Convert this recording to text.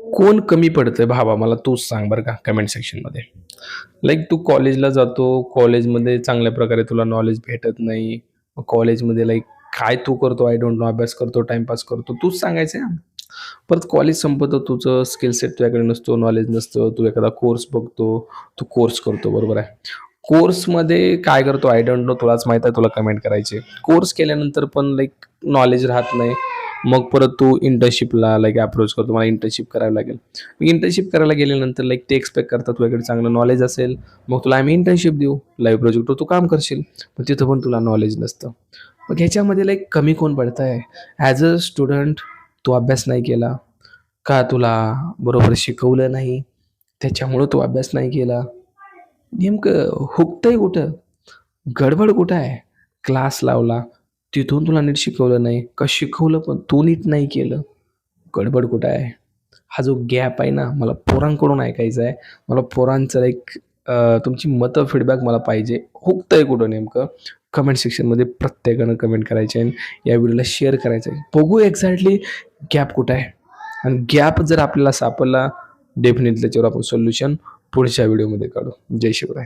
कोण कमी पडतंय? भावा मला तूच सांग बरं का कमेंट सेक्शनमध्ये लाईक तू कॉलेजला जातो कॉलेजमध्ये चांगल्या प्रकारे तुला नॉलेज भेटत नाही. कॉलेजमध्ये लाईक काय तू करतो? आय डोंट नो अभ्यास करतो टाइमपास करतो. तूच सांगायचं आहे परत कॉलेज संपतं तुझं स्किल सेट तुझ्याकडे नसतो नॉलेज नसतं. तू एखादा कोर्स बघतो तू कोर्स करतो बरोबर आहे. कोर्समध्ये काय करतो? आय डोंट नो तुलाच माहीत आहे तुला कमेंट करायचे. कोर्स केल्यानंतर पण लाईक नॉलेज राहत नाही. मग परत तू इंटर्नशिपला लाईक अप्रोच करतो मला इंटर्नशिप करावी लागेल. मग इंटर्नशिप करायला गेल्यानंतर लाईक ते एक्सपेक्ट करतात तुझ्याकडे चांगलं नॉलेज असेल मग तुला आम्ही इंटर्नशिप देऊ लाईव्ह प्रोजेक्टवर तू काम करशील. मग तिथं पण तुला नॉलेज नसतं. मग ह्याच्यामध्ये लाईक कमी कोण पडतं आहे ॲज अ स्टुडंट तू अभ्यास नाही केला का तुला बरोबर शिकवलं नाही? त्याच्यामुळं तू अभ्यास नाही केला. नेमकं हुकतंय कुठं? गडबड कुठं आहे? क्लास लावला तिथून तुला नीट शिकवलं नाही. का शिकवलं पण तू नीट नाही केलं? गडबड कुठं आहे? हा जो गॅप आहे ना मला पोरांकडून ऐकायचा आहे. मला पोरांचं एक तुमची मतं फीडबॅक मला पाहिजे. हुकतंय कुठं नेमकं? कमेंट सेक्शनमध्ये प्रत्येकानं कमेंट करायचे आहे या व्हिडिओला शेअर करायचं आहे. बघू एक्झॅक्टली गॅप कुठं आहे. आणि गॅप जर आपल्याला सापडला डेफिनेटली त्याच्यावर आपण सोल्युशन पुढच्या व्हिडिओमध्ये काढू. जय शिवराय.